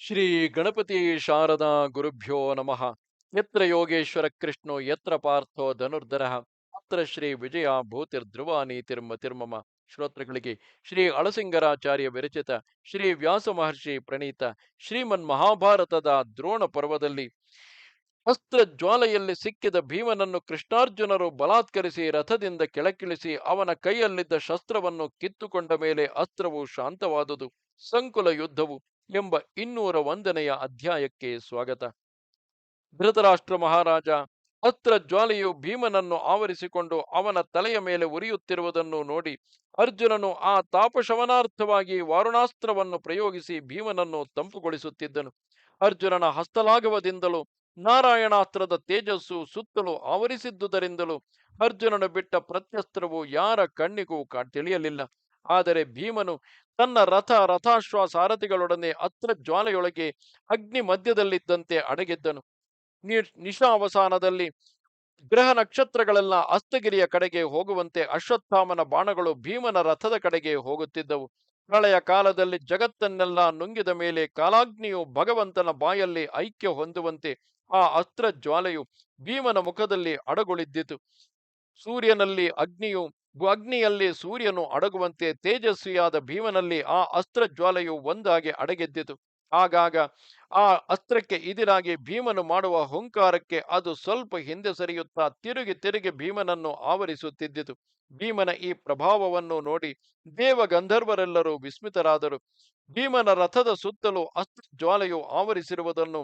ಶ್ರೀ ಗಣಪತಿ ಶಾರದಾ ಗುರುಭ್ಯೋ ನಮಃ. ಯತ್ರ ಯೋಗೇಶ್ವರ ಕೃಷ್ಣೋ, ಯತ್ರ ಪಾರ್ಥೋ ಧನುರ್ಧರ. ಅತ್ರ ಶ್ರೀ ವಿಜಯ ಭೂತಿರ್ ಧ್ರುವ ನೀತಿರ್ಮ ತಿರ್ಮಮ. ಶ್ರೋತೃಗಳಿಗೆ ಶ್ರೀ ಅಳಸಿಂಗರಾಚಾರ್ಯ ವಿರಚಿತ ಶ್ರೀ ವ್ಯಾಸ ಮಹರ್ಷಿ ಪ್ರಣೀತ ಶ್ರೀಮನ್ ಮಹಾಭಾರತದ ದ್ರೋಣ ಪರ್ವದಲ್ಲಿ ಅಸ್ತ್ರ ಜ್ವಾಲೆಯಲ್ಲಿ ಸಿಕ್ಕಿದ ಭೀಮನನ್ನು ಕೃಷ್ಣಾರ್ಜುನರು ಬಲಾತ್ಕರಿಸಿ ರಥದಿಂದ ಕೆಳಕ್ಕಿಳಿಸಿ ಅವನ ಕೈಯಲ್ಲಿದ್ದ ಶಸ್ತ್ರವನ್ನು ಕಿತ್ತುಕೊಂಡ ಮೇಲೆ ಅಸ್ತ್ರವು ಶಾಂತವಾದುದು. ಸಂಕುಲ ಯುದ್ಧವು ಎಂಬ ಇನ್ನೂರ ಒಂದನೆಯ ಅಧ್ಯಾಯಕ್ಕೆ ಸ್ವಾಗತ. ಧೃತರಾಷ್ಟ್ರ ಮಹಾರಾಜ, ಅತ್ರ ಜ್ವಾಲೆಯು ಭೀಮನನ್ನು ಆವರಿಸಿಕೊಂಡು ಅವನ ತಲೆಯ ಮೇಲೆ ಉರಿಯುತ್ತಿರುವುದನ್ನು ನೋಡಿ ಅರ್ಜುನನು ಆ ತಾಪಶಮನಾರ್ಥವಾಗಿ ವಾರುಣಾಸ್ತ್ರವನ್ನು ಪ್ರಯೋಗಿಸಿ ಭೀಮನನ್ನು ತಂಪುಗೊಳಿಸುತ್ತಿದ್ದನು. ಅರ್ಜುನನ ಹಸ್ತಲಾಘವದಿಂದಲೂ ನಾರಾಯಣಾಸ್ತ್ರದ ತೇಜಸ್ಸು ಸುತ್ತಲೂ ಆವರಿಸಿದ್ದುದರಿಂದಲೂ ಅರ್ಜುನನು ಬಿಟ್ಟ ಪ್ರತ್ಯಸ್ತ್ರವು ಯಾರ ಕಣ್ಣಿಗೂ ತಿಳಿಯಲಿಲ್ಲ. ಆದರೆ ಭೀಮನು ತನ್ನ ರಥ ರಥಾಶ್ವ ಸಾರಥಿಗಳೊಡನೆ ಅತ್ರ ಜ್ವಾಲೆಯೊಳಗೆ ಅಗ್ನಿ ಮಧ್ಯದಲ್ಲಿದ್ದಂತೆ ಅಡಗಿದ್ದನು. ನಿಶಾವಸಾನದಲ್ಲಿ ಗ್ರಹ ನಕ್ಷತ್ರಗಳೆಲ್ಲ ಅಸ್ತಗಿರಿಯ ಕಡೆಗೆ ಹೋಗುವಂತೆ ಅಶ್ವತ್ಥಾಮನ ಬಾಣಗಳು ಭೀಮನ ರಥದ ಕಡೆಗೆ ಹೋಗುತ್ತಿದ್ದವು. ಪ್ರಳಯ ಕಾಲದಲ್ಲಿ ಜಗತ್ತನ್ನೆಲ್ಲ ನುಂಗಿದ ಮೇಲೆ ಕಾಲಾಗ್ನಿಯು ಭಗವಂತನ ಬಾಯಲ್ಲಿ ಐಕ್ಯ ಹೊಂದುವಂತೆ ಆ ಅಸ್ತ್ರ ಜ್ವಾಲೆಯು ಭೀಮನ ಮುಖದಲ್ಲಿ ಅಡಗುಳಿದ್ದಿತು. ಸೂರ್ಯನಲ್ಲಿ ಅಗ್ನಿಯು ಅಗ್ನಿಯಲ್ಲಿ ಸೂರ್ಯನು ಅಡಗುವಂತೆ ತೇಜಸ್ವಿಯಾದ ಭೀಮನಲ್ಲಿ ಆ ಅಸ್ತ್ರ ಜ್ವಾಲೆಯು ಒಂದಾಗಿ ಅಡಗೆದ್ದಿತು. ಆಗಾಗ ಆ ಅಸ್ತ್ರಕ್ಕೆ ಇದಿರಾಗಿ ಭೀಮನು ಮಾಡುವ ಹುಂಕಾರಕ್ಕೆ ಅದು ಸ್ವಲ್ಪ ಹಿಂದೆ ಸರಿಯುತ್ತಾ ತಿರುಗಿ ತಿರುಗಿ ಭೀಮನನ್ನು ಆವರಿಸುತ್ತಿದ್ದಿತು. ಭೀಮನ ಈ ಪ್ರಭಾವವನ್ನು ನೋಡಿ ದೇವ ಗಂಧರ್ವರೆಲ್ಲರೂ ವಿಸ್ಮಿತರಾದರು. ಭೀಮನ ರಥದ ಸುತ್ತಲೂ ಅಸ್ತ್ರ ಜ್ವಾಲೆಯು ಆವರಿಸಿರುವುದನ್ನು,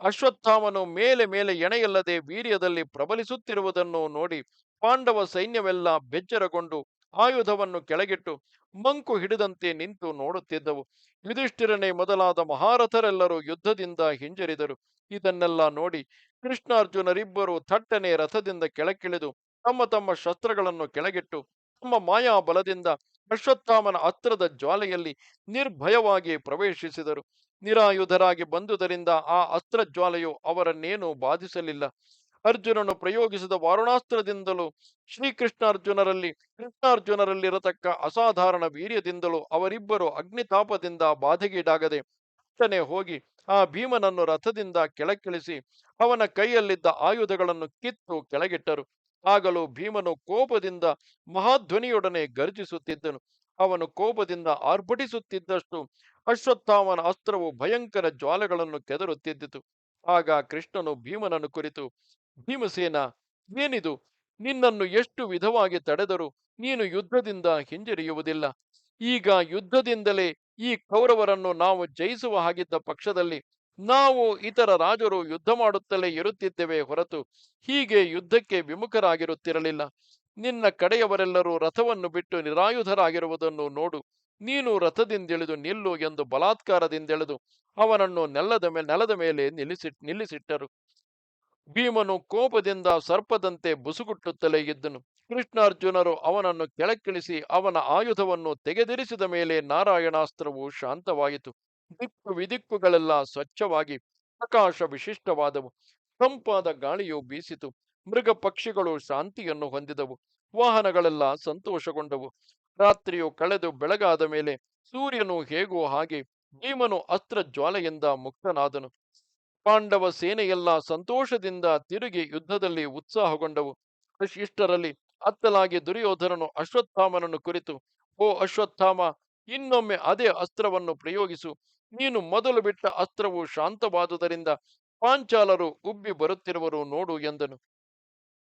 ಅಶ್ವತ್ಥಾಮನು ಮೇಲೆ ಮೇಲೆ ಎಣೆಯಲ್ಲದೆ ವೀರ್ಯದಲ್ಲಿ ಪ್ರಬಲಿಸುತ್ತಿರುವುದನ್ನು ನೋಡಿ ಪಾಂಡವ ಸೈನ್ಯವೆಲ್ಲ ಬೆಚ್ಚರಗೊಂಡು ಆಯುಧವನ್ನು ಕೆಳಗಿಟ್ಟು ಮಂಕು ಹಿಡಿದಂತೆ ನಿಂತು ನೋಡುತ್ತಿದ್ದವು. ಯುಧಿಷ್ಠಿರನೇ ಮೊದಲಾದ ಮಹಾರಥರೆಲ್ಲರೂ ಯುದ್ಧದಿಂದ ಹಿಂಜರಿದರು. ಇದನ್ನೆಲ್ಲ ನೋಡಿ ಕೃಷ್ಣಾರ್ಜುನರಿಬ್ಬರು ಥಟ್ಟನೆ ರಥದಿಂದ ಕೆಳಕ್ಕಿಳಿದು ತಮ್ಮ ತಮ್ಮ ಶಸ್ತ್ರಗಳನ್ನು ಕೆಳಗಿಟ್ಟು ತಮ್ಮ ಮಾಯಾ ಬಲದಿಂದ ಅಶ್ವತ್ಥಾಮನ ಅಸ್ತ್ರದ ಜ್ವಾಲೆಯಲ್ಲಿ ನಿರ್ಭಯವಾಗಿ ಪ್ರವೇಶಿಸಿದರು. ನಿರಾಯುಧರಾಗಿ ಬಂದುದರಿಂದ ಆ ಅಸ್ತ್ರ ಜ್ವಾಲೆಯು ಅವರನ್ನೇನೂ ಬಾಧಿಸಲಿಲ್ಲ. ಅರ್ಜುನನು ಪ್ರಯೋಗಿಸಿದ ವಾರುಣಾಸ್ತ್ರದಿಂದಲೂ ಶ್ರೀಕೃಷ್ಣಾರ್ಜುನರಲ್ಲಿ ಕೃಷ್ಣಾರ್ಜುನರಲ್ಲಿರತಕ್ಕ ಅಸಾಧಾರಣ ವೀರ್ಯದಿಂದಲೂ ಅವರಿಬ್ಬರು ಅಗ್ನಿತಾಪದಿಂದ ಬಾಧೆಗೀಡಾಗದೆ ಅಷ್ಟನೆ ಹೋಗಿ ಆ ಭೀಮನನ್ನು ರಥದಿಂದ ಕೆಳಕ್ಕಿಳಿಸಿ ಅವನ ಕೈಯಲ್ಲಿದ್ದ ಆಯುಧಗಳನ್ನು ಕಿತ್ತು ಕೆಳಗಿಟ್ಟರು. ಆಗಲೂ ಭೀಮನು ಕೋಪದಿಂದ ಮಹಾಧ್ವನಿಯೊಡನೆ ಗರ್ಜಿಸುತ್ತಿದ್ದನು. ಅವನು ಕೋಪದಿಂದ ಆರ್ಭಟಿಸುತ್ತಿದ್ದಷ್ಟು ಅಶ್ವತ್ಥಾಮನ ಅಸ್ತ್ರವು ಭಯಂಕರ ಜ್ವಾಲೆಗಳನ್ನು ಕೆದರುತ್ತಿದ್ದಿತು. ಆಗ ಕೃಷ್ಣನು ಭೀಮನನ್ನು ಕುರಿತು ಭೀಮಸೇನ, ಏನಿದು? ನಿನ್ನನ್ನು ಎಷ್ಟು ವಿಧವಾಗಿ ತಡೆದರೂ ನೀನು ಯುದ್ಧದಿಂದ ಹಿಂಜರಿಯುವುದಿಲ್ಲ. ಈಗ ಯುದ್ಧದಿಂದಲೇ ಈ ಕೌರವರನ್ನು ನಾವು ಜಯಿಸುವ ಹಾಗಿದ್ದ ಪಕ್ಷದಲ್ಲಿ ನಾವು ಇತರ ರಾಜರು ಯುದ್ಧ ಮಾಡುತ್ತಲೇ ಇರುತ್ತಿದ್ದೇವೆ ಹೊರತು ಹೀಗೆ ಯುದ್ಧಕ್ಕೆ ವಿಮುಖರಾಗಿರುತ್ತಿರಲಿಲ್ಲ. ನಿನ್ನ ಕಡೆಯವರೆಲ್ಲರೂ ರಥವನ್ನು ಬಿಟ್ಟು ನಿರಾಯುಧರಾಗಿರುವುದನ್ನು ನೋಡು. ನೀನು ರಥದಿಂದಿಳಿದು ನಿಲ್ಲು ಎಂದು ಬಲಾತ್ಕಾರದಿಂದೆಳೆದು ಅವನನ್ನು ನೆಲದ ಮೇಲೆ ನೆಲದ ಮೇಲೆ ನಿಲ್ಲಿಸಿ, ನಿಲ್ಲಿಸಿಟ್ಟರು. ಭೀಮನು ಕೋಪದಿಂದ ಸರ್ಪದಂತೆ ಬುಸುಗುಟ್ಟುತ್ತಲೇ ಇದ್ದನು. ಕೃಷ್ಣಾರ್ಜುನರು ಅವನನ್ನು ಕೆಳಕ್ಕಿಳಿಸಿ ಅವನ ಆಯುಧವನ್ನು ತೆಗೆದಿರಿಸಿದ ಮೇಲೆ ನಾರಾಯಣಾಸ್ತ್ರವು ಶಾಂತವಾಯಿತು. ದಿಕ್ಕು ವಿದಿಕ್ಕುಗಳೆಲ್ಲ ಸ್ವಚ್ಛವಾಗಿ ಪ್ರಕಾಶ ವಿಶಿಷ್ಟವಾದವು. ತಂಪಾದ ಗಾಳಿಯು ಬೀಸಿತು. ಮೃಗ ಪಕ್ಷಿಗಳು ಶಾಂತಿಯನ್ನು ಹೊಂದಿದವು. ವಾಹನಗಳೆಲ್ಲ ಸಂತೋಷಗೊಂಡವು. ರಾತ್ರಿಯು ಕಳೆದು ಬೆಳಗಾದ ಮೇಲೆ ಸೂರ್ಯನು ಹೇಗೋ ಹಾಗೆ ಭೀಮನು ಅಸ್ತ್ರ ಜ್ವಾಲೆಯಿಂದ ಮುಕ್ತನಾದನು. ಪಾಂಡವ ಸೇನೆಯೆಲ್ಲ ಸಂತೋಷದಿಂದ ತಿರುಗಿ ಯುದ್ಧದಲ್ಲಿ ಉತ್ಸಾಹಗೊಂಡವು. ಇಷ್ಟರಲ್ಲಿ ಅತ್ತಲಾಗಿ ದುರ್ಯೋಧನನು ಅಶ್ವತ್ಥಾಮನನ್ನು ಕುರಿತು, ಓ ಅಶ್ವತ್ಥಾಮ, ಇನ್ನೊಮ್ಮೆ ಅದೇ ಅಸ್ತ್ರವನ್ನು ಪ್ರಯೋಗಿಸು. ನೀನು ಮೊದಲು ಬಿಟ್ಟ ಅಸ್ತ್ರವು ಶಾಂತವಾದುದರಿಂದ ಪಾಂಚಾಲರು ಉಬ್ಬಿ ಬರುತ್ತಿರುವರು ನೋಡು ಎಂದನು.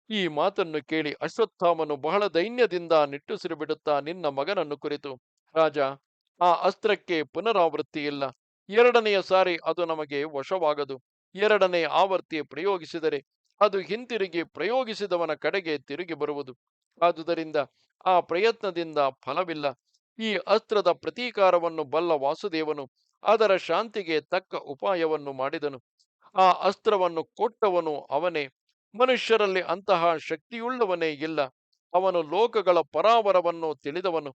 ಈ ಮಾತನ್ನು ಕೇಳಿ ಅಶ್ವತ್ಥಾಮನು ಬಹಳ ದೈನ್ಯದಿಂದ ನಿಟ್ಟುಸಿರು ಬಿಡುತ್ತಾ ನಿನ್ನ ಮಗನನ್ನು ಕುರಿತು, ರಾಜ, ಆ ಅಸ್ತ್ರಕ್ಕೆ ಪುನರಾವೃತ್ತಿ ಇಲ್ಲ ಎರಡನೆಯ ಸಾರಿ ಅದು ನಮಗೆ ವಶವಾಗದು. ಎರಡನೇ ಆವರ್ತಿ ಪ್ರಯೋಗಿಸಿದರೆ ಅದು ಹಿಂತಿರುಗಿ ಪ್ರಯೋಗಿಸಿದವನ ಕಡೆಗೆ ತಿರುಗಿ ಬರುವುದು. ಆದುದರಿಂದ ಆ ಪ್ರಯತ್ನದಿಂದ ಫಲವಿಲ್ಲ. ಈ ಅಸ್ತ್ರದ ಪ್ರತೀಕಾರವನ್ನು ಬಲ್ಲ ವಾಸುದೇವನು ಅದರ ಶಾಂತಿಗೆ ತಕ್ಕ ಉಪಾಯವನ್ನು ಮಾಡಿದನು. ಆ ಅಸ್ತ್ರವನ್ನು ಕೊಟ್ಟವನು ಅವನೇ. ಮನುಷ್ಯರಲ್ಲಿ ಅಂತಹ ಶಕ್ತಿಯುಳ್ಳವನೇ ಇಲ್ಲ. ಅವನು ಲೋಕಗಳ ಪರಾವರವನ್ನು ತಿಳಿದವನು.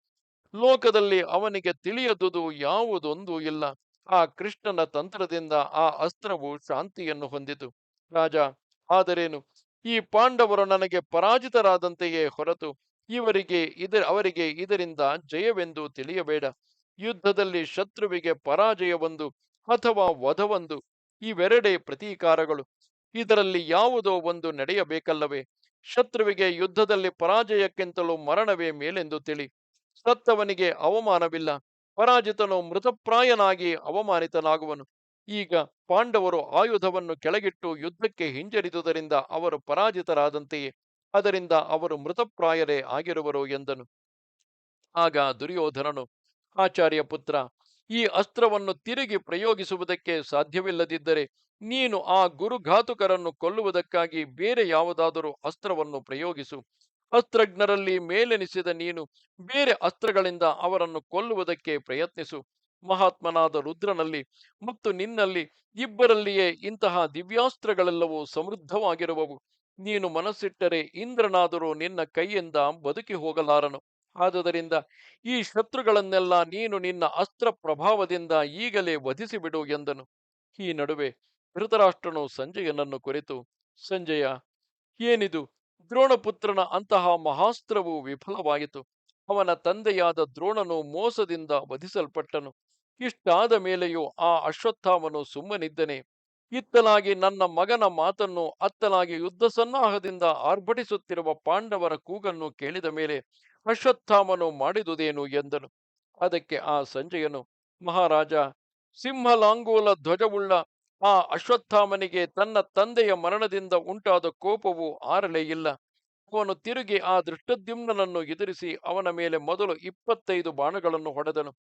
ಲೋಕದಲ್ಲಿ ಅವನಿಗೆ ತಿಳಿಯದುದು ಯಾವುದೊಂದೂ ಇಲ್ಲ. ಆ ಕೃಷ್ಣನ ತಂತ್ರದಿಂದ ಆ ಅಸ್ತ್ರವು ಶಾಂತಿಯನ್ನು ಹೊಂದಿತು. ರಾಜ, ಆದರೇನು? ಈ ಪಾಂಡವರು ನನಗೆ ಪರಾಜಿತರಾದಂತೆಯೇ ಹೊರತು ಇವರಿಗೆ ಇದ, ಅವರಿಗೆ ಇದರಿಂದ ಜಯವೆಂದು ತಿಳಿಯಬೇಡ. ಯುದ್ಧದಲ್ಲಿ ಶತ್ರುವಿಗೆ ಪರಾಜಯವೊಂದು ಅಥವಾ ವಧವೊಂದು ಇವೆರಡೇ ಪ್ರತೀಕಾರಗಳು. ಇದರಲ್ಲಿ ಯಾವುದೋ ಒಂದು ನಡೆಯಬೇಕಲ್ಲವೇ? ಶತ್ರುವಿಗೆ ಯುದ್ಧದಲ್ಲಿ ಪರಾಜಯಕ್ಕಿಂತಲೂ ಮರಣವೇ ಮೇಲೆಂದು ತಿಳಿ. ಸತ್ತವನಿಗೆ ಅವಮಾನವಿಲ್ಲ. ಪರಾಜಿತನು ಮೃತಪ್ರಾಯನಾಗಿ ಅವಮಾನಿತನಾಗುವನು. ಈಗ ಪಾಂಡವರು ಆಯುಧವನ್ನು ಕೆಳಗಿಟ್ಟು ಯುದ್ಧಕ್ಕೆ ಹಿಂಜರಿದುದರಿಂದ ಅವರು ಪರಾಜಿತರಾದಂತೆಯೇ, ಅದರಿಂದ ಅವರು ಮೃತಪ್ರಾಯರೇ ಆಗಿರುವರು ಎಂದನು. ಆಗ ದುರ್ಯೋಧನನು, ಆಚಾರ್ಯ ಪುತ್ರ, ಈ ಅಸ್ತ್ರವನ್ನು ತಿರುಗಿ ಪ್ರಯೋಗಿಸುವುದಕ್ಕೆ ಸಾಧ್ಯವಿಲ್ಲದಿದ್ದರೆ ನೀನು ಆ ಗುರುಘಾತುಕರನ್ನು ಕೊಲ್ಲುವುದಕ್ಕಾಗಿ ಬೇರೆ ಯಾವುದಾದರೂ ಅಸ್ತ್ರವನ್ನು ಪ್ರಯೋಗಿಸು. ಅಸ್ತ್ರಜ್ಞರಲ್ಲಿ ಮೇಲೆನಿಸಿದ ನೀನು ಬೇರೆ ಅಸ್ತ್ರಗಳಿಂದ ಅವರನ್ನು ಕೊಲ್ಲುವುದಕ್ಕೆ ಪ್ರಯತ್ನಿಸು. ಮಹಾತ್ಮನಾದ ರುದ್ರನಲ್ಲಿ ಮತ್ತು ನಿನ್ನಲ್ಲಿ ಇಬ್ಬರಲ್ಲಿಯೇ ಇಂತಹ ದಿವ್ಯಾಸ್ತ್ರಗಳೆಲ್ಲವೂ ಸಮೃದ್ಧವಾಗಿರುವವು. ನೀನು ಮನಸ್ಸಿಟ್ಟರೆ ಇಂದ್ರನಾದರೂ ನಿನ್ನ ಕೈಯಿಂದ ಬದುಕಿ ಹೋಗಲಾರನು. ಆದುದರಿಂದ ಈ ಶತ್ರುಗಳನ್ನೆಲ್ಲ ನೀನು ನಿನ್ನ ಅಸ್ತ್ರ ಪ್ರಭಾವದಿಂದ ಈಗಲೇ ವಧಿಸಿಬಿಡು ಎಂದನು. ಈ ನಡುವೆ ಧೃತರಾಷ್ಟ್ರನು ಸಂಜಯನನ್ನು ಕುರಿತು, ಸಂಜಯ, ಏನಿದು? ದ್ರೋಣಪುತ್ರನ ಅಂತಹ ಮಹಾಸ್ತ್ರವು ವಿಫಲವಾಯಿತು ಅವನ ತಂದೆಯಾದ ದ್ರೋಣನು ಮೋಸದಿಂದ ವಧಿಸಲ್ಪಟ್ಟನು. ಇಷ್ಟಾದ ಮೇಲೆಯೂ ಆ ಅಶ್ವತ್ಥಾಮನು ಸುಮ್ಮನಿದ್ದನೆ. ಇತ್ತಲಾಗಿ ನನ್ನ ಮಗನ ಮಾತನ್ನು ಅತ್ತಲಾಗಿ ಯುದ್ಧ ಸನ್ನಾಹದಿಂದ ಆರ್ಭಟಿಸುತ್ತಿರುವ ಪಾಂಡವರ ಕೂಗನ್ನು ಕೇಳಿದ ಮೇಲೆ ಅಶ್ವತ್ಥಾಮನು ಮಾಡಿದುದೇನು ಎಂದನು. ಅದಕ್ಕೆ ಆ ಸಂಜಯನು, ಮಹಾರಾಜ, ಸಿಂಹಲಾಂಗೋಲ ಧ್ವಜವುಳ್ಳ ಆ ಅಶ್ವತ್ಥಾಮನಿಗೆ ತನ್ನ ತಂದೆಯ ಮರಣದಿಂದ ಉಂಟಾದ ಕೋಪವು ಆರಲೇ ಇಲ್ಲ. ಅವನು ತಿರುಗಿ ಆ ದೃಷ್ಟದ್ಯುಮ್ನನನ್ನು ಎದುರಿಸಿ ಅವನ ಮೇಲೆ ಮೊದಲು ಇಪ್ಪತ್ತೈದು ಬಾಣಗಳನ್ನು ಹೊಡೆದನು.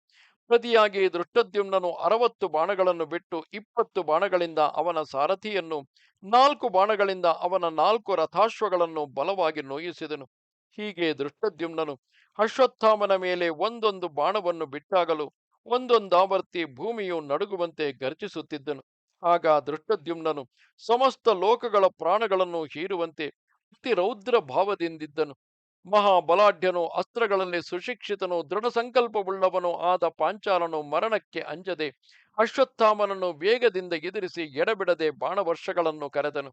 ಪ್ರತಿಯಾಗಿ ದೃಷ್ಟದ್ಯುಮ್ನನು ಅರವತ್ತು ಬಾಣಗಳನ್ನು ಬಿಟ್ಟು ಇಪ್ಪತ್ತು ಬಾಣಗಳಿಂದ ಅವನ ಸಾರಥಿಯನ್ನು, ನಾಲ್ಕು ಬಾಣಗಳಿಂದ ಅವನ ನಾಲ್ಕು ರಥಾಶ್ವಗಳನ್ನು ಬಲವಾಗಿ ನೋಯಿಸಿದನು. ಹೀಗೆ ದೃಷ್ಟದ್ಯುಮ್ನನು ಅಶ್ವತ್ಥಾಮನ ಮೇಲೆ ಒಂದೊಂದು ಬಾಣವನ್ನು ಬಿಟ್ಟಾಗಲು ಒಂದೊಂದಾವರ್ತಿ ಭೂಮಿಯು ನಡುಗುವಂತೆ ಗರ್ಜಿಸುತ್ತಿದ್ದನು. ಆಗ ದೃಷ್ಟದ್ಯುಮ್ನನು ಸಮಸ್ತ ಲೋಕಗಳ ಪ್ರಾಣಗಳನ್ನು ಹೀರುವಂತೆ ಅತಿ ರೌದ್ರ ಭಾವದಿಂದಿದ್ದನು. ಮಹಾಬಲಾಢ್ಯನು, ಅಸ್ತ್ರಗಳಲ್ಲಿ ಸುಶಿಕ್ಷಿತನು ದೃಢ ಸಂಕಲ್ಪವುಳ್ಳವನು ಆದ ಪಾಂಚಾಲನು ಮರಣಕ್ಕೆ ಅಂಜದೆ ಅಶ್ವತ್ಥಾಮನನ್ನು ವೇಗದಿಂದ ಎದುರಿಸಿ ಎಡಬಿಡದೆ ಬಾಣವರ್ಷಗಳನ್ನು ಕರೆದನು.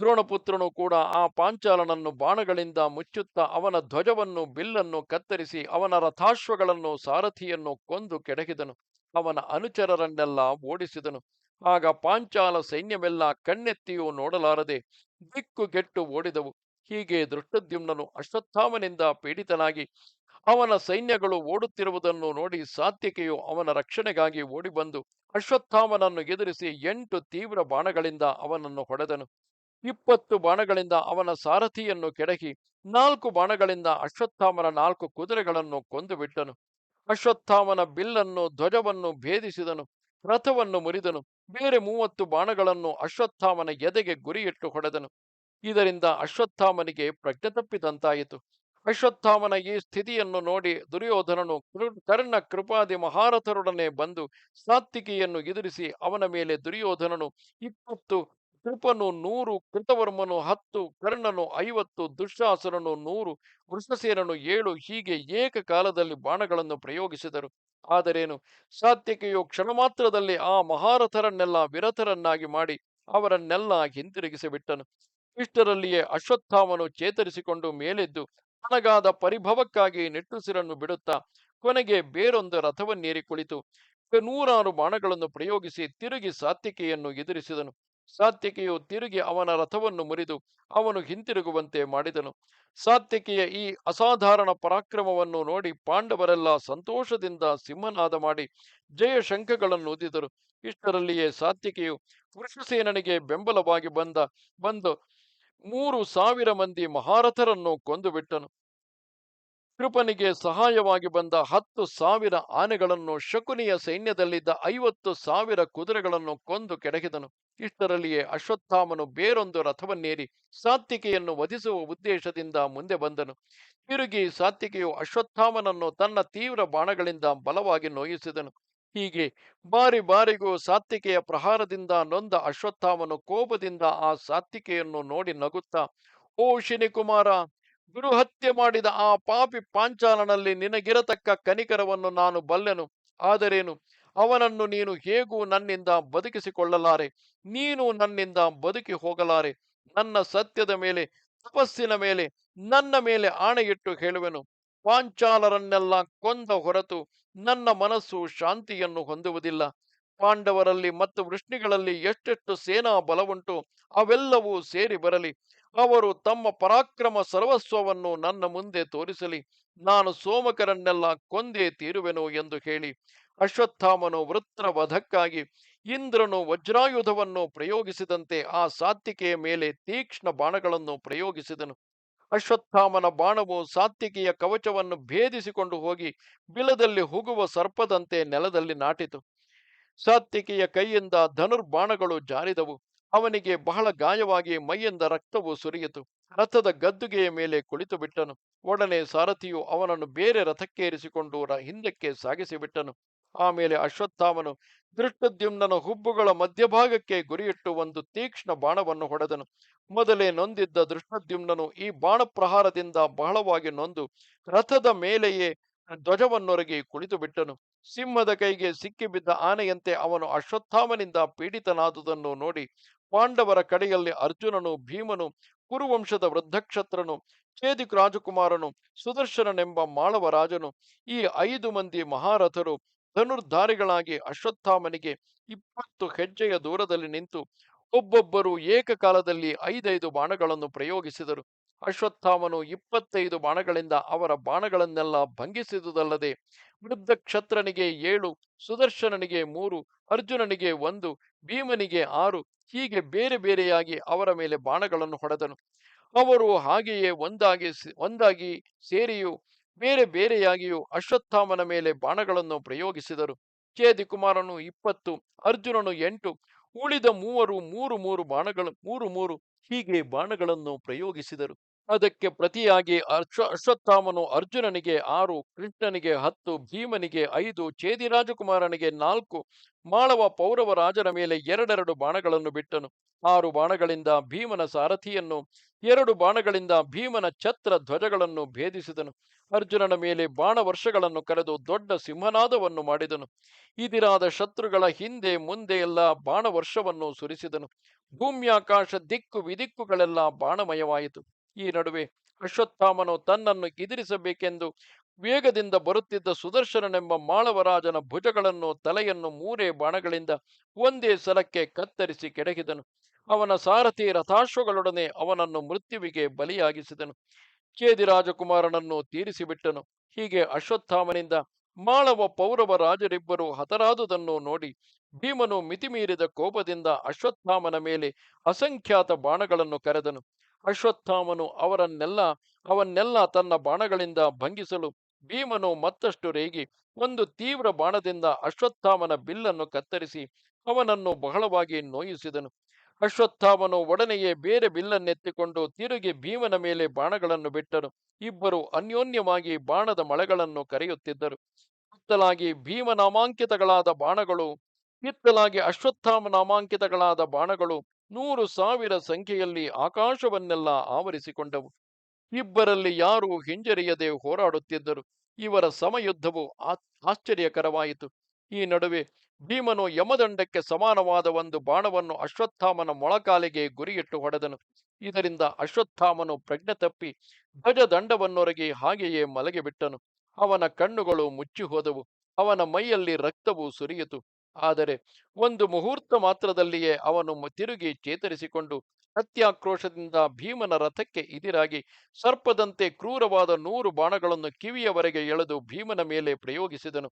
ದ್ರೋಣಪುತ್ರನು ಕೂಡ ಆ ಪಾಂಚಾಲನನ್ನು ಬಾಣಗಳಿಂದ ಮುಚ್ಚುತ್ತಾ ಅವನ ಧ್ವಜವನ್ನು, ಬಿಲ್ಲನ್ನು ಕತ್ತರಿಸಿ ಅವನ ರಥಾಶ್ವಗಳನ್ನು, ಸಾರಥಿಯನ್ನು ಕೊಂದು ಕೆಡಹಿದನು. ಅವನ ಅನುಚರರನ್ನೆಲ್ಲ ಓಡಿಸಿದನು. ಆಗ ಪಾಂಚಾಲ ಸೈನ್ಯವೆಲ್ಲ ಕಣ್ಣೆತ್ತಿಯೂ ನೋಡಲಾರದೆ ದಿಕ್ಕುಗೆಟ್ಟು ಓಡಿದವು. ಹೀಗೆ ದೃಷ್ಟದ್ಯುಮ್ನನು ಅಶ್ವತ್ಥಾಮನಿಂದ ಪೀಡಿತನಾಗಿ ಅವನ ಸೈನ್ಯಗಳು ಓಡುತ್ತಿರುವುದನ್ನು ನೋಡಿ ಸಾತ್ವಿಕೆಯು ಅವನ ರಕ್ಷಣೆಗಾಗಿ ಓಡಿಬಂದು ಅಶ್ವತ್ಥಾಮನನ್ನು ಎದುರಿಸಿ ಎಂಟು ತೀವ್ರ ಬಾಣಗಳಿಂದ ಅವನನ್ನು ಹೊಡೆದನು. ಇಪ್ಪತ್ತು ಬಾಣಗಳಿಂದ ಅವನ ಸಾರಥಿಯನ್ನು ಕೆಡಹಿ ನಾಲ್ಕು ಬಾಣಗಳಿಂದ ಅಶ್ವತ್ಥಾಮನ ನಾಲ್ಕು ಕುದುರೆಗಳನ್ನು ಕೊಂದು ಬಿಟ್ಟನು ಅಶ್ವತ್ಥಾಮನ ಬಿಲ್ಲನ್ನು ಧ್ವಜವನ್ನು ಭೇದಿಸಿದನು. ರಥವನ್ನು ಮುರಿದನು. ಬೇರೆ ಮೂವತ್ತು ಬಾಣಗಳನ್ನು ಅಶ್ವತ್ಥಾಮನ ಎದೆಗೆ ಗುರಿಯಿಟ್ಟು ಹೊಡೆದನು. ಇದರಿಂದ ಅಶ್ವತ್ಥಾಮನಿಗೆ ಪ್ರಜ್ಞೆ ತಪ್ಪಿದಂತಾಯಿತು. ಅಶ್ವತ್ಥಾಮನ ಈ ಸ್ಥಿತಿಯನ್ನು ನೋಡಿ ದುರ್ಯೋಧನನು ಕರ್ಣ ಕೃಪಾದಿ ಮಹಾರಥರೊಡನೆ ಬಂದು ಸಾತ್ವಿಕೆಯನ್ನು ಎದುರಿಸಿ ಅವನ ಮೇಲೆ ದುರ್ಯೋಧನನು ಇಪ್ಪತ್ತು, ಕೃಪನು ನೂರು, ಕೃತವರ್ಮನು ಹತ್ತು, ಕರ್ಣನು ಐವತ್ತು, ದುಶ್ಶಾಸನನು ನೂರು, ವೃಷಸೇನನು ಏಳು ಹೀಗೆ ಏಕಕಾಲದಲ್ಲಿ ಬಾಣಗಳನ್ನು ಪ್ರಯೋಗಿಸಿದರು. ಆದರೇನು? ಸಾತ್ಯಕೆಯು ಕ್ಷಣ ಮಾತ್ರದಲ್ಲಿ ಆ ಮಹಾರಥರನ್ನೆಲ್ಲ ವಿರಥರನ್ನಾಗಿ ಮಾಡಿ ಅವರನ್ನೆಲ್ಲ ಹಿಂತಿರುಗಿಸಿಬಿಟ್ಟನು. ಇಷ್ಟರಲ್ಲಿಯೇ ಅಶ್ವತ್ಥಾಮನು ಚೇತರಿಸಿಕೊಂಡು ಮೇಲೆದ್ದು ತನಗಾದ ಪರಿಭವಕ್ಕಾಗಿ ನಿಟ್ಟುಸಿರನ್ನು ಬಿಡುತ್ತಾ ಕೊನೆಗೆ ಬೇರೊಂದು ರಥವನ್ನೇರಿ ಕುಳಿತು ನೂರಾರು ಬಾಣಗಳನ್ನು ಪ್ರಯೋಗಿಸಿ ತಿರುಗಿ ಸಾತ್ವಿಕೆಯನ್ನು ಎದುರಿಸಿದನು. ಸಾತ್ವಿಕೆಯು ತಿರುಗಿ ಅವನ ರಥವನ್ನು ಮುರಿದು ಅವನು ಹಿಂತಿರುಗುವಂತೆ ಮಾಡಿದನು. ಸಾತ್ಯಕಿಯ ಈ ಅಸಾಧಾರಣ ಪರಾಕ್ರಮವನ್ನು ನೋಡಿ ಪಾಂಡವರೆಲ್ಲ ಸಂತೋಷದಿಂದ ಸಿಂಹನಾದ ಮಾಡಿ ಜಯ ಶಂಖಗಳನ್ನು ಊದಿದರು ಇಷ್ಟರಲ್ಲಿಯೇ ಸಾತ್ಯಕಿಯು ವೃಷಸೇನನಿಗೆ ಬೆಂಬಲವಾಗಿ ಬಂದ, ಬಂದು ಮೂರು ಸಾವಿರ ಮಂದಿ ಮಹಾರಥರನ್ನು ಕೊಂದು ಬಿಟ್ಟನು ಕೃಪನಿಗೆ ಸಹಾಯವಾಗಿ ಬಂದ ಹತ್ತು ಸಾವಿರ ಆನೆಗಳನ್ನು ಶಕುನಿಯ ಸೈನ್ಯದಲ್ಲಿದ್ದ ಐವತ್ತು ಸಾವಿರ ಕುದುರೆಗಳನ್ನು ಕೊಂದು ಕೆಡಹಿದನು. ಇಷ್ಟರಲ್ಲಿಯೇ ಅಶ್ವತ್ಥಾಮನು ಬೇರೊಂದು ರಥವನ್ನೇರಿ ಸಾತ್ವಿಕೆಯನ್ನು ವಧಿಸುವ ಉದ್ದೇಶದಿಂದ ಮುಂದೆ ಬಂದನು. ತಿರುಗಿ ಸಾತ್ವಿಕೆಯು ಅಶ್ವತ್ಥಾಮನನ್ನು ತನ್ನ ತೀವ್ರ ಬಾಣಗಳಿಂದ ಬಲವಾಗಿ ನೋಯಿಸಿದನು. ಹೀಗೆ ಬಾರಿ ಬಾರಿಗೂ ಸಾತ್ವಿಕೆಯ ಪ್ರಹಾರದಿಂದ ನೊಂದ ಅಶ್ವತ್ಥಾಮನು ಕೋಪದಿಂದ ಆ ಸಾತ್ವಿಕೆಯನ್ನು ನೋಡಿ ನಗುತ್ತಾ, ಓ ಶಿನಿಕುಮಾರ ಗುರುಹತ್ಯೆ ಮಾಡಿದ ಆ ಪಾಪಿ ಪಾಂಚಾಲನಲ್ಲಿ ನಿನಗಿರತಕ್ಕ ಕನಿಕರವನ್ನು ನಾನು ಬಲ್ಲೆನು. ಆದರೇನು? ಅವನನ್ನು ನೀನು ಹೇಗೂ ನನ್ನಿಂದ ಬದುಕಿಸಿಕೊಳ್ಳಲಾರೆ. ನೀನು ನನ್ನಿಂದ ಬದುಕಿ ಹೋಗಲಾರೆ. ನನ್ನ ಸತ್ಯದ ಮೇಲೆ, ತಪಸ್ಸಿನ ಮೇಲೆ, ನನ್ನ ಮೇಲೆ ಆಣೆಯಿಟ್ಟು ಹೇಳುವೆನು. ಪಾಂಚಾಲರನ್ನೆಲ್ಲ ಕೊಂದ ಹೊರತು ನನ್ನ ಮನಸ್ಸು ಶಾಂತಿಯನ್ನು ಹೊಂದುವುದಿಲ್ಲ. ಪಾಂಡವರಲ್ಲಿ ಮತ್ತು ವೃಷ್ಣಿಗಳಲ್ಲಿ ಎಷ್ಟೆಷ್ಟು ಸೇನಾ ಬಲವುಂಟು, ಅವೆಲ್ಲವೂ ಸೇರಿ ಬರಲಿ. ಅವರು ತಮ್ಮ ಪರಾಕ್ರಮ ಸರ್ವಸ್ವವನ್ನು ನನ್ನ ಮುಂದೆ ತೋರಿಸಲಿ. ನಾನು ಸೋಮಕರನ್ನೆಲ್ಲ ಕೊಂದೇ ತೀರುವೆನು ಎಂದು ಹೇಳಿ. ಅಶ್ವತ್ಥಾಮನು ವೃತ್ರ ವಧಕ್ಕಾಗಿ ಇಂದ್ರನು ವಜ್ರಾಯುಧವನ್ನು ಪ್ರಯೋಗಿಸಿದಂತೆ ಆ ಸಾತ್ವಿಕೆಯ ಮೇಲೆ ತೀಕ್ಷ್ಣ ಬಾಣಗಳನ್ನು ಪ್ರಯೋಗಿಸಿದನು. ಅಶ್ವತ್ಥಾಮನ ಬಾಣವು ಸಾತ್ವಿಕೆಯ ಕವಚವನ್ನು ಭೇದಿಸಿಕೊಂಡು ಹೋಗಿ ಬಿಲದಲ್ಲಿ ಹುಗುವ ಸರ್ಪದಂತೆ ನೆಲದಲ್ಲಿ ನಾಟಿತು. ಸಾತ್ವಿಕೆಯ ಕೈಯಿಂದ ಧನುರ್ಬಾಣಗಳು ಜಾರಿದವು. ಅವನಿಗೆ ಬಹಳ ಗಾಯವಾಗಿ ಮೈಯಿಂದ ರಕ್ತವು ಸುರಿಯಿತು. ರಥದ ಗದ್ದುಗೆಯ ಮೇಲೆ ಕುಳಿತು ಬಿಟ್ಟನು. ಒಡನೆ ಸಾರಥಿಯು ಅವನನ್ನು ಬೇರೆ ರಥಕ್ಕೇರಿಸಿಕೊಂಡು ಹಿಂದಕ್ಕೆ ಸಾಗಿಸಿಬಿಟ್ಟನು ಆಮೇಲೆ ಅಶ್ವತ್ಥಾಮನು ದೃಷ್ಟದ್ಯುಮ್ನನ ಹುಬ್ಬುಗಳ ಮಧ್ಯಭಾಗಕ್ಕೆ ಗುರಿಯಿಟ್ಟು ಒಂದು ತೀಕ್ಷ್ಣ ಬಾಣವನ್ನು ಹೊಡೆದನು. ಮೊದಲೇ ನೊಂದಿದ್ದ ದೃಷ್ಟದ್ಯುಮ್ನನು ಈ ಬಾಣ ಪ್ರಹಾರದಿಂದ ಬಹಳವಾಗಿ ನೊಂದು. ರಥದ ಮೇಲೆಯೇ ಧ್ವಜವನ್ನೊರಗಿ ಕುಳಿತು ಬಿಟ್ಟನು. ಸಿಂಹದ ಕೈಗೆ ಸಿಕ್ಕಿಬಿದ್ದ ಆನೆಯಂತೆ ಅವನು ಅಶ್ವತ್ಥಾಮನಿಂದ ಪೀಡಿತನಾದುದನ್ನು ನೋಡಿ ಪಾಂಡವರ ಕಡೆಯಲ್ಲಿ ಅರ್ಜುನನು, ಭೀಮನು, ಕುರುವಂಶದ ವೃದ್ಧಕ್ಷತ್ರನು, ಚೇದಿಕ್ ರಾಜಕುಮಾರನು, ಸುದರ್ಶನನೆಂಬ ಮಾಳವ ರಾಜನು ಈ ಐದು ಮಂದಿ ಮಹಾರಥರು ಧನುರ್ಧಾರಿಗಳಾಗಿ ಅಶ್ವತ್ಥಾಮನಿಗೆ ಇಪ್ಪತ್ತು ಹೆಜ್ಜೆಯ ದೂರದಲ್ಲಿ ನಿಂತು ಒಬ್ಬೊಬ್ಬರು ಏಕಕಾಲದಲ್ಲಿ ಐದೈದು ಬಾಣಗಳನ್ನು ಪ್ರಯೋಗಿಸಿದರು. ಅಶ್ವತ್ಥಾಮನು ಇಪ್ಪತ್ತೈದು ಬಾಣಗಳಿಂದ ಅವರ ಬಾಣಗಳನ್ನೆಲ್ಲ ಭಂಗಿಸಿದುದಲ್ಲದೆ ವೃದ್ಧ ಕ್ಷತ್ರನಿಗೆ ಏಳು, ಸುದರ್ಶನನಿಗೆ ಮೂರು, ಅರ್ಜುನನಿಗೆ ಒಂದು, ಭೀಮನಿಗೆ ಆರು, ಹೀಗೆ ಬೇರೆ ಬೇರೆಯಾಗಿ ಅವರ ಮೇಲೆ ಬಾಣಗಳನ್ನು ಹೊಡೆದನು. ಅವರು ಹಾಗೆಯೇ ಒಂದಾಗಿ ಒಂದಾಗಿ ಸೇರಿಯೂ ಬೇರೆ ಬೇರೆಯಾಗಿಯೂ ಅಶ್ವತ್ಥಾಮನ ಮೇಲೆ ಬಾಣಗಳನ್ನು ಪ್ರಯೋಗಿಸಿದರು. ಕೇದಿ ಕುಮಾರನು ಇಪ್ಪತ್ತು, ಅರ್ಜುನನು ಎಂಟು, ಉಳಿದ ಮೂವರು ಮೂರು ಮೂರು ಬಾಣಗಳು, ಮೂರು ಮೂರು ಹೀಗೆ ಬಾಣಗಳನ್ನು ಪ್ರಯೋಗಿಸಿದರು. ಅದಕ್ಕೆ ಪ್ರತಿಯಾಗಿ ಅಶ್ವ ಅಶ್ವತ್ಥಾಮನು ಅರ್ಜುನನಿಗೆ ಆರು, ಕೃಷ್ಣನಿಗೆ ಹತ್ತು, ಭೀಮನಿಗೆ ಐದು ಚೇದಿ ರಾಜಕುಮಾರನಿಗೆ ನಾಲ್ಕು, ಮಾಳವ ಪೌರವ ರಾಜನ ಮೇಲೆ ಎರಡೆರಡು ಬಾಣಗಳನ್ನು ಬಿಟ್ಟನು. ಆರು ಬಾಣಗಳಿಂದ ಭೀಮನ ಸಾರಥಿಯನ್ನು ಎರಡು ಬಾಣಗಳಿಂದ ಭೀಮನ ಛತ್ರ ಧ್ವಜಗಳನ್ನು ಭೇದಿಸಿದನು. ಅರ್ಜುನನ ಮೇಲೆ ಬಾಣ ವರ್ಷಗಳನ್ನು ಕರೆದು ದೊಡ್ಡ ಸಿಂಹನಾದವನ್ನು ಮಾಡಿದನು. ಇದಿರಾದ ಶತ್ರುಗಳ ಹಿಂದೆ ಮುಂದೆ ಎಲ್ಲ ಬಾಣ ವರ್ಷವನ್ನು ಸುರಿಸಿದನು. ಭೂಮ್ಯಾಕಾಶ ದಿಕ್ಕು ವಿದಿಕ್ಕುಗಳೆಲ್ಲ ಬಾಣಮಯವಾಯಿತು. ಈ ನಡುವೆ ಅಶ್ವತ್ಥಾಮನು ತನ್ನನ್ನು ಎದುರಿಸಬೇಕೆಂದು ವೇಗದಿಂದ ಬರುತ್ತಿದ್ದ ಸುದರ್ಶನನೆಂಬ ಮಾಳವರಾಜನ ಭುಜಗಳನ್ನು ತಲೆಯನ್ನು ಮೂರೇ ಬಾಣಗಳಿಂದ ಒಂದೇ ಸಲಕ್ಕೆ ಕತ್ತರಿಸಿ ಕೆಡಗಿದನು ಅವನ ಸಾರಥಿ ರಥಾಶ್ವಗಳೊಡನೆ ಅವನನ್ನು ಮೃತ್ಯುವಿಗೆ ಬಲಿಯಾಗಿಸಿದನು. ಕೇದಿ ರಾಜಕುಮಾರನನ್ನು ತೀರಿಸಿಬಿಟ್ಟನು. ಹೀಗೆ ಅಶ್ವತ್ಥಾಮನಿಂದ ಮಾಳವ ಪೌರವ ರಾಜರಿಬ್ಬರು ಹತರಾದುದನ್ನು ನೋಡಿ ಭೀಮನು ಮಿತಿಮೀರಿದ ಕೋಪದಿಂದ ಅಶ್ವತ್ಥಾಮನ ಮೇಲೆ ಅಸಂಖ್ಯಾತ ಬಾಣಗಳನ್ನು ಕರೆದನು. ಅಶ್ವತ್ಥಾಮನು ಅವರನ್ನೆಲ್ಲ ಅವನ್ನೆಲ್ಲ ತನ್ನ ಬಾಣಗಳಿಂದ ಭಂಗಿಸಲು ಭೀಮನು ಮತ್ತಷ್ಟು ರೇಗಿ, ಒಂದು ತೀವ್ರ ಬಾಣದಿಂದ ಅಶ್ವತ್ಥಾಮನ ಬಿಲ್ಲನ್ನು ಕತ್ತರಿಸಿ ಅವನನ್ನು ಬಹಳವಾಗಿ ನೋಯಿಸಿದನು. ಅಶ್ವತ್ಥಾಮನು ಒಡನೆಯೇ ಬೇರೆ ಬಿಲ್ಲನ್ನೆತ್ತಿಕೊಂಡು ತಿರುಗಿ ಭೀಮನ ಮೇಲೆ ಬಾಣಗಳನ್ನು ಬಿಟ್ಟನು. ಇಬ್ಬರು ಅನ್ಯೋನ್ಯವಾಗಿ ಬಾಣದ ಮಳೆಗಳನ್ನು ಕರೆಯುತ್ತಿದ್ದರು. ಕಿತ್ತಲಾಗಿ ಭೀಮ ನಾಮಾಂಕಿತಗಳಾದ ಬಾಣಗಳು ಕಿತ್ತಲಾಗಿ ಅಶ್ವತ್ಥಾಮ ನಾಮಾಂಕಿತಗಳಾದ ಬಾಣಗಳು ನೂರು ಸಾವಿರ ಸಂಖ್ಯೆಯಲ್ಲಿ ಆಕಾಶವನ್ನೆಲ್ಲ ಆವರಿಸಿಕೊಂಡವು. ಇಬ್ಬರಲ್ಲಿ ಯಾರೂ ಹಿಂಜರಿಯದೆ ಹೋರಾಡುತ್ತಿದ್ದರು. ಇವರ ಸಮಯುದ್ಧವು ಆಶ್ಚರ್ಯಕರವಾಯಿತು. ಈ ನಡುವೆ ಭೀಮನು ಯಮದಂಡಕ್ಕೆ ಸಮಾನವಾದ ಒಂದು ಬಾಣವನ್ನು ಅಶ್ವತ್ಥಾಮನ ಮೊಳಕಾಲಿಗೆ ಗುರಿಯಿಟ್ಟು ಹೊಡೆದನು. ಇದರಿಂದ ಅಶ್ವತ್ಥಾಮನು ಪ್ರಜ್ಞೆ ತಪ್ಪಿ ಧ್ವಜದಂಡವನ್ನೊರಗಿ ಹಾಗೆಯೇ ಮಲಗಿಬಿಟ್ಟನು. ಅವನ ಕಣ್ಣುಗಳು ಮುಚ್ಚಿಹೋದವು. ಅವನ ಮೈಯಲ್ಲಿ ರಕ್ತವು ಸುರಿಯಿತು. ಆದರೆ ಒಂದು ಮುಹೂರ್ತ ಮಾತ್ರದಲ್ಲಿಯೇ ಅವನು ತಿರುಗಿ ಚೇತರಿಸಿಕೊಂಡು ಅತ್ಯಾಕ್ರೋಶದಿಂದ ಭೀಮನ ರಥಕ್ಕೆ ಇದಿರಾಗಿ ಸರ್ಪದಂತೆ ಕ್ರೂರವಾದ ನೂರು ಬಾಣಗಳನ್ನು ಕಿವಿಯವರೆಗೆ ಎಳೆದು ಭೀಮನ ಮೇಲೆ ಪ್ರಯೋಗಿಸಿದನು.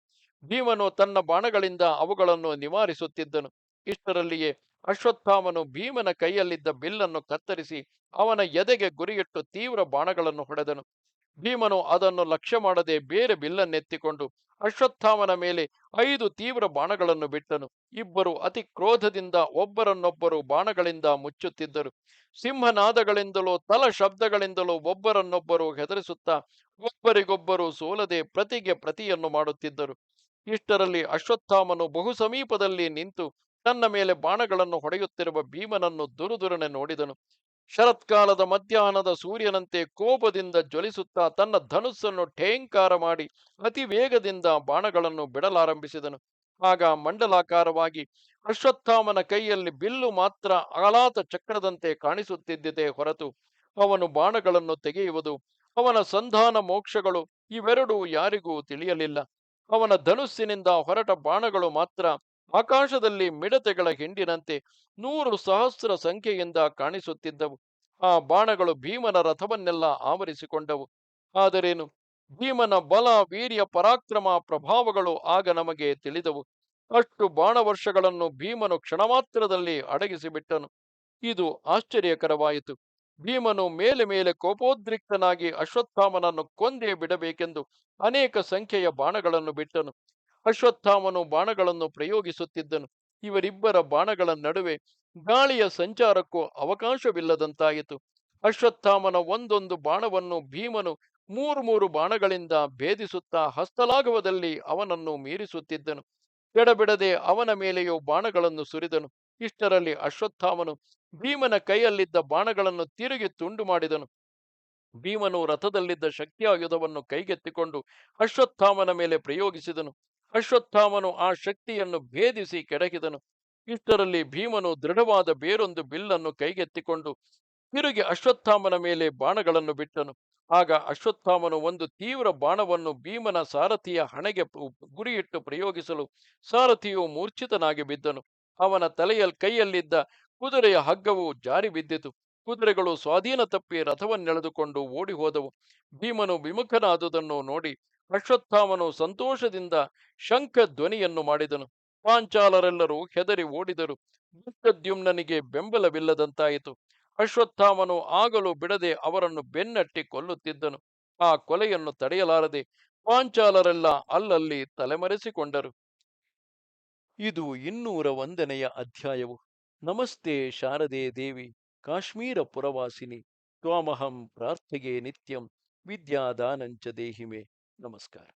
ಭೀಮನು ತನ್ನ ಬಾಣಗಳಿಂದ ಅವುಗಳನ್ನು ನಿವಾರಿಸುತ್ತಿದ್ದನು. ಇಷ್ಟರಲ್ಲಿಯೇ ಅಶ್ವತ್ಥಾಮನು ಭೀಮನ ಕೈಯಲ್ಲಿದ್ದ ಬಿಲ್ಲನ್ನು ಕತ್ತರಿಸಿ ಅವನ ಎದೆಗೆ ಗುರಿಯಿಟ್ಟು ತೀವ್ರ ಬಾಣಗಳನ್ನು ಹೊಡೆದನು. ಭೀಮನು ಅದನ್ನು ಲಕ್ಷ್ಯ ಮಾಡದೆ ಬೇರೆ ಬಿಲ್ಲನ್ನೆತ್ತಿಕೊಂಡು ಅಶ್ವತ್ಥಾಮನ ಮೇಲೆ ಐದು ತೀವ್ರ ಬಾಣಗಳನ್ನು ಬಿಟ್ಟನು. ಇಬ್ಬರು ಅತಿ ಕ್ರೋಧದಿಂದ ಒಬ್ಬರನ್ನೊಬ್ಬರು ಬಾಣಗಳಿಂದ ಮುಚ್ಚುತ್ತಿದ್ದರು. ಸಿಂಹನಾದಗಳಿಂದಲೂ ತಲ ಶಬ್ದಗಳಿಂದಲೂ ಒಬ್ಬರನ್ನೊಬ್ಬರು ಹೆದರಿಸುತ್ತಾ ಒಬ್ಬರಿಗೊಬ್ಬರು ಸೋಲದೆ ಪ್ರತಿಗೆ ಪ್ರತಿಯನ್ನು ಮಾಡುತ್ತಿದ್ದರು. ಇಷ್ಟರಲ್ಲಿ ಅಶ್ವತ್ಥಾಮನು ಬಹು ಸಮೀಪದಲ್ಲಿ ನಿಂತು ತನ್ನ ಮೇಲೆ ಬಾಣಗಳನ್ನು ಹೊಡೆಯುತ್ತಿರುವ ಭೀಮನನ್ನು ದುರುದುರನೆ ನೋಡಿದನು. ಶರತ್ಕಾಲದ ಮಧ್ಯಾಹ್ನದ ಸೂರ್ಯನಂತೆ ಕೋಪದಿಂದ ಜ್ವಲಿಸುತ್ತಾ ತನ್ನ ಧನುಸ್ಸನ್ನು ಠೇಂಕಾರ ಮಾಡಿ ಅತಿ ವೇಗದಿಂದ ಬಾಣಗಳನ್ನು ಬಿಡಲಾರಂಭಿಸಿದನು. ಆಗ ಮಂಡಲಾಕಾರವಾಗಿ ಅಶ್ವತ್ಥಾಮನ ಕೈಯಲ್ಲಿ ಬಿಲ್ಲು ಮಾತ್ರ ಅಗಲಾತ ಚಕ್ರದಂತೆ ಕಾಣಿಸುತ್ತಿದ್ದಿದೆ ಹೊರತು ಅವನು ಬಾಣಗಳನ್ನು ತೆಗೆಯುವುದು, ಅವನ ಸಂಧಾನ ಮೋಕ್ಷಗಳು ಇವೆರಡೂ ಯಾರಿಗೂ ತಿಳಿಯಲಿಲ್ಲ. ಅವನ ಧನುಸ್ಸಿನಿಂದ ಹೊರಟ ಬಾಣಗಳು ಮಾತ್ರ ಆಕಾಶದಲ್ಲಿ ಮಿಡತೆಗಳ ಹಿಂಡಿನಂತೆ ನೂರು ಸಹಸ್ರ ಸಂಖ್ಯೆಯಿಂದ ಕಾಣಿಸುತ್ತಿದ್ದವು. ಆ ಬಾಣಗಳು ಭೀಮನ ರಥವನ್ನೆಲ್ಲ ಆವರಿಸಿಕೊಂಡವು. ಆದರೇನು? ಭೀಮನ ಬಲ, ವೀರ್ಯ, ಪರಾಕ್ರಮ, ಪ್ರಭಾವಗಳು ಆಗ ನಮಗೆ ತಿಳಿದವು. ಅಷ್ಟು ಬಾಣವರ್ಷಗಳನ್ನು ಭೀಮನು ಕ್ಷಣಮಾತ್ರದಲ್ಲಿ ಅಡಗಿಸಿಬಿಟ್ಟನು. ಇದು ಆಶ್ಚರ್ಯಕರವಾಯಿತು. ಭೀಮನು ಮೇಲೆ ಮೇಲೆ ಕೋಪೋದ್ರಿಕ್ತನಾಗಿ ಅಶ್ವತ್ಥಾಮನನ್ನು ಕೊಂದೇ ಬಿಡಬೇಕೆಂದು ಅನೇಕ ಸಂಖ್ಯೆಯ ಬಾಣಗಳನ್ನು ಬಿಟ್ಟನು. ಅಶ್ವತ್ಥಾಮನು ಬಾಣಗಳನ್ನು ಪ್ರಯೋಗಿಸುತ್ತಿದ್ದನು. ಇವರಿಬ್ಬರ ಬಾಣಗಳ ನಡುವೆ ಗಾಳಿಯ ಸಂಚಾರಕ್ಕೂ ಅವಕಾಶವಿಲ್ಲದಂತಾಯಿತು. ಅಶ್ವತ್ಥಾಮನ ಒಂದೊಂದು ಬಾಣವನ್ನು ಭೀಮನು ಮೂರು ಮೂರು ಬಾಣಗಳಿಂದ ಭೇದಿಸುತ್ತಾ ಹಸ್ತಲಾಘವದಲ್ಲಿ ಅವನನ್ನು ಮೀರಿಸುತ್ತಿದ್ದನು. ಎಡಬಿಡದೆ ಅವನ ಮೇಲೆಯೂ ಬಾಣಗಳನ್ನು ಸುರಿದನು. ಇಷ್ಟರಲ್ಲಿ ಅಶ್ವತ್ಥಾಮನು ಭೀಮನ ಕೈಯಲ್ಲಿದ್ದ ಬಾಣಗಳನ್ನು ತಿರುಗಿ ತುಂಡು ಮಾಡಿದನು. ಭೀಮನು ರಥದಲ್ಲಿದ್ದ ಶಕ್ತಿಯಾಯುಧವನ್ನು ಕೈಗೆತ್ತಿಕೊಂಡು ಅಶ್ವತ್ಥಾಮನ ಮೇಲೆ ಪ್ರಯೋಗಿಸಿದನು. ಅಶ್ವತ್ಥಾಮನು ಆ ಶಕ್ತಿಯನ್ನು ಭೇದಿಸಿ ಕೆಡಕಿದನು. ಇಷ್ಟರಲ್ಲಿ ಭೀಮನು ದೃಢವಾದ ಬೇರೊಂದು ಬಿಲ್ಲನ್ನು ಕೈಗೆತ್ತಿಕೊಂಡು ತಿರುಗಿ ಅಶ್ವತ್ಥಾಮನ ಮೇಲೆ ಬಾಣಗಳನ್ನು ಬಿಟ್ಟನು. ಆಗ ಅಶ್ವತ್ಥಾಮನು ಒಂದು ತೀವ್ರ ಬಾಣವನ್ನು ಭೀಮನ ಸಾರಥಿಯ ಹಣೆಗೆ ಗುರಿಯಿಟ್ಟು ಪ್ರಯೋಗಿಸಲು ಸಾರಥಿಯು ಮೂರ್ಛಿತನಾಗಿ ಬಿದ್ದನು. ಅವನ ತಲೆಯ ಕೈಯಲ್ಲಿದ್ದ ಕುದುರೆಯ ಹಗ್ಗವು ಜಾರಿ ಬಿದ್ದಿತು. ಕುದುರೆಗಳು ಸ್ವಾಧೀನ ತಪ್ಪಿ ರಥವನ್ನೆಳೆದುಕೊಂಡು ಓಡಿ ಹೋದವು ಭೀಮನು ವಿಮುಖನಾದುದನ್ನು ನೋಡಿ ಅಶ್ವತ್ಥಾಮನು ಸಂತೋಷದಿಂದ ಶಂಖ ಧ್ವನಿಯನ್ನು ಮಾಡಿದನು. ಪಾಂಚಾಲರೆಲ್ಲರೂ ಹೆದರಿ ಓಡಿದರು. ದುಷ್ಟದ್ಯುಮ್ನನಿಗೆ ಬೆಂಬಲವಿಲ್ಲದಂತಾಯಿತು. ಅಶ್ವತ್ಥಾಮನು ಆಗಲು ಬಿಡದೆ ಅವರನ್ನು ಬೆನ್ನಟ್ಟಿ ಕೊಲ್ಲುತ್ತಿದ್ದನು. ಆ ಕೊಲೆಯನ್ನು ತಡೆಯಲಾರದೆ ಪಾಂಚಾಲರೆಲ್ಲ ಅಲ್ಲಲ್ಲಿ ತಲೆಮರೆಸಿಕೊಂಡರು. ಇದು ಇನ್ನೂರ ಒಂದನೆಯ ಅಧ್ಯಾಯವು. ನಮಸ್ತೆ ಶಾರದೆ ದೇವಿ, ಕಾಶ್ಮೀರ ಪುರವಾಸಿನಿ. ತ್ವಾಮಹಂ ಪ್ರಾರ್ಥಿಗೆ ನಿತ್ಯಂ. ವಿದ್ಯಾದಾನಂಚ ದೇಹಿಮೆ. नमस्कार